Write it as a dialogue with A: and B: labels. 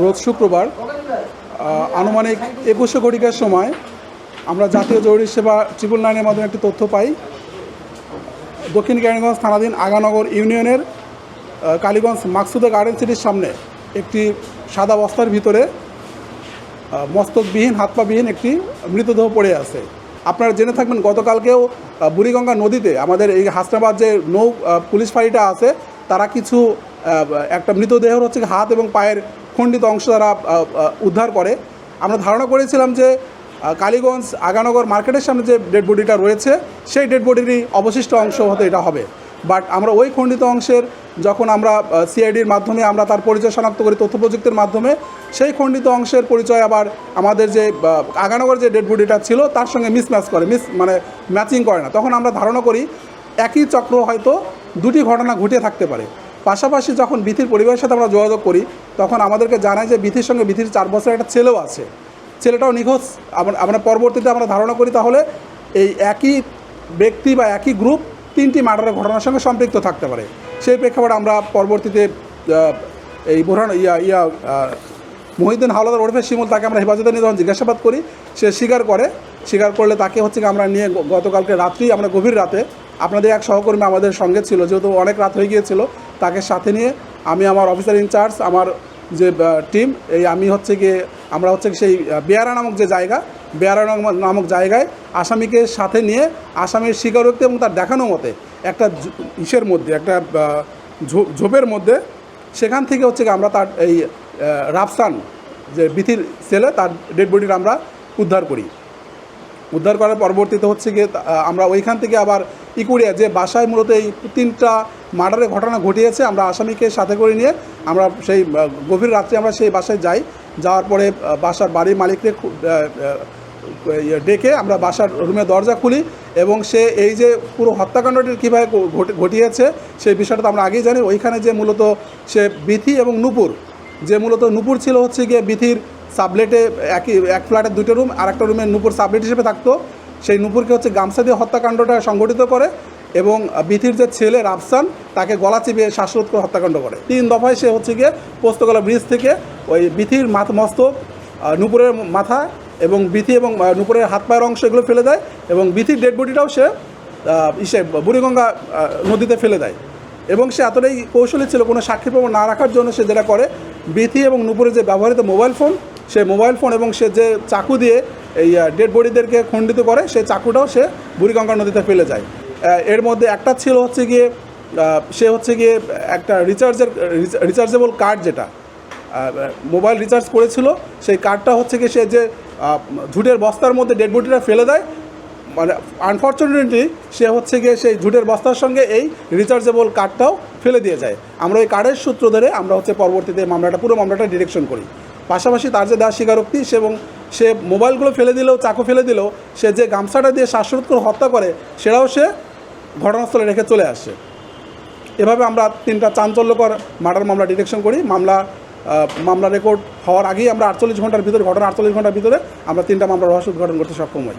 A: রোজ শুক্রবার আনুমানিক একুশে ঘটিকার সময় আমরা জাতীয় জরুরি সেবা ট্রিপল নাইনের মাধ্যমে একটি তথ্য পাই। দক্ষিণ কেরানীগঞ্জ থানাধীন আগানগর ইউনিয়নের কালীগঞ্জ মাকসুদা গার্ডেন সিটির সামনে একটি সাদা বস্তার ভিতরে মস্তকবিহীন হাত পাবিহীন একটি মৃতদেহ পড়ে আছে। আপনারা জেনে থাকবেন, গতকালকেও বুড়িগঙ্গা নদীতে আমাদের এই হাসনাবাদ যে নৌ পুলিশ ফাঁড়িটা আছে, তারা কিছু একটা মৃতদেহের হচ্ছে হাত এবং পায়ের খণ্ডিত অংশ তারা উদ্ধার করে। আমরা ধারণা করেছিলাম যে কালীগঞ্জ আগানগর মার্কেটের সামনে যে ডেড বডিটা রয়েছে, সেই ডেড বডিরই অবশিষ্ট অংশ হতে এটা হবে। বাট আমরা ওই খণ্ডিত অংশের যখন আমরা সিআইডির মাধ্যমে আমরা তার পরিচয় শনাক্ত করি, তথ্য প্রযুক্তির মাধ্যমে, সেই খণ্ডিত অংশের পরিচয় আবার আমাদের যে আগানগর যে ডেড বডিটা ছিল, তার সঙ্গে মিসম্যাচ করে, মিস মানে ম্যাচিং করে না। তখন আমরা ধারণা করি, একই চক্র হয়তো দুটি ঘটনা ঘটিয়ে থাকতে পারে। পাশাপাশি যখন বিথির পরিবারের সাথে আমরা যোগাযোগ করি তখন আমাদেরকে জানায় যে বিথির সঙ্গে বিথির চার বছরের একটা ছেলেও আছে। ছেলেটাও নিখোঁজ। আমরা- পরবর্তীতে আমরা ধারণা করি তাহলে এই একই ব্যক্তি বা একই গ্রুপ তিনটি মার্ডারের ঘটনার সঙ্গে সম্পৃক্ত থাকতে পারে। সেই প্রেক্ষাপটে আমরা পরবর্তীতে এই বোরহান ইয়া ইয়া আহ, মহিউদ্দিন হাওলাদার ওরফে শিমুল তাকে আমরা হেফাজতে নিয়ে যখন জিজ্ঞাসাবাদ করি সে স্বীকার করে। স্বীকার করলে তাকে হচ্ছে আমরা নিয়ে গতকালকে রাত্রি আমরা গভীর রাতে আপনাদের এক সহকর্মী আমাদের সঙ্গে ছিল যেহেতু অনেক রাত হয়ে গিয়েছিল তাকে সাথে নিয়ে আমি আমার অফিসার ইনচার্জ আমার যে টিম এই আমি হচ্ছে গিয়ে, আমরা হচ্ছে সেই বেয়ারা নামক যে জায়গা, বেয়ারা নামক- জায়গায় আসামিকে সাথে নিয়ে আসামির স্বীকারোক্তি এবং তার দেখানো মতে একটা ইসের মধ্যে, একটা ঝোপ- ঝোপের মধ্যে সেখান থেকে হচ্ছে আমরা তার এই রাফসান যে বিথির ছেলে, তার ডেড বডিটা আমরা উদ্ধার করি। উদ্ধার করার পরবর্তীতে হচ্ছে গিয়ে আমরা ওইখান থেকে আবার ইকুড়িয়া যে বাসায় মূলত এই তিনটা মার্ডারের ঘটনা ঘটিয়েছে, আমরা আসামিকে সাথে করে নিয়ে আমরা সেই গভীর রাত্রে আমরা সেই বাসায় যাই। যাওয়ার পরে বাসার বাড়ির মালিককে ইয়ে ডেকে আমরা বাসার রুমের দরজা খুলি এবং সে এই যে পুরো হত্যাকাণ্ডটি কীভাবে ঘটিয়েছে, সেই বিষয়টা তো আমরা আগেই জানি। ওইখানে যে মূলত সে বিথি এবং নুপুর, যে মূলত নুপুর ছিল হচ্ছে গিয়ে বিথির সাবলেটে একই, এক ফ্ল্যাটের দুটো রুম আর একটা রুমে নুপুর সাবলেট হিসেবে থাকতো। সেই নুপুরকে হচ্ছে গামছা দিয়ে হত্যাকাণ্ডটা সংগঠিত করে এবং বিথির যে ছেলে রাফসান, তাকে গলা চিবিয়ে শ্বাসরোধ করে হত্যাকাণ্ড করে। তিন দফায় সে হচ্ছে গিয়ে পোস্তকলা ব্রিজ থেকে ওই বিথির মাথ মস্তক নুপুরের মাথা এবং বিথি এবং নুপুরের হাত পায়ের অংশ এগুলো ফেলে দেয় এবং বিথির ডেড বডিটাও সে ইসে বুড়িগঙ্গা নদীতে ফেলে দেয়। এবং সে এতটাই কৌশলী ছিল কোনো সাক্ষী প্রমাণ না রাখার জন্য সে যেটা করে বিথি এবং নুপুরের যে ব্যবহৃত মোবাইল ফোন সে মোবাইল ফোন এবং সে যে চাকু দিয়ে এই ডেড বডিদেরকে খণ্ডিত করে সে চাকুটাও সে বুড়িগঙ্গা নদীতে ফেলে যায়। এর মধ্যে একটা ছিল হচ্ছে গিয়ে সে হচ্ছে গিয়ে একটা রিচার্জের রিচার্জেবল কার্ড যেটা মোবাইল রিচার্জ করেছিল, সেই কার্ডটা হচ্ছে গিয়ে সে যে ঝুটের বস্তার মধ্যে ডেড বডিটা ফেলে দেয় মানে আনফর্চুনেটলি সে হচ্ছে গিয়ে সেই ঝুটের বস্তার সঙ্গে এই রিচার্জেবল কার্ডটাও ফেলে দিয়ে যায়। আমরা ওই কার্ডের সূত্র ধরে আমরা হচ্ছে পরবর্তীতে মামলাটা, পুরো মামলাটা ডিরেকশন করি। পাশাপাশি তার যে দেওয়া স্বীকারোক্তি, সে এবং সে মোবাইলগুলো ফেলে দিলেও, চাকু ফেলে দিলেও, সে যে গামছাটা দিয়ে শ্বাসরোধ হত্যা করে, সেটাও সে ঘটনাস্থলে রেখে চলে আসে। এভাবে আমরা তিনটা চাঞ্চল্যকর মার্ডার মামলা ডিটেকশন করি। মামলা মামলা রেকর্ড হওয়ার আগেই আমরা আটচল্লিশ ঘণ্টার ভিতরে, ঘটনা আটচল্লিশ ঘণ্টার ভিতরে আমরা তিনটা মামলা রহস্য উদ্ঘাটন করতে সক্ষম হই।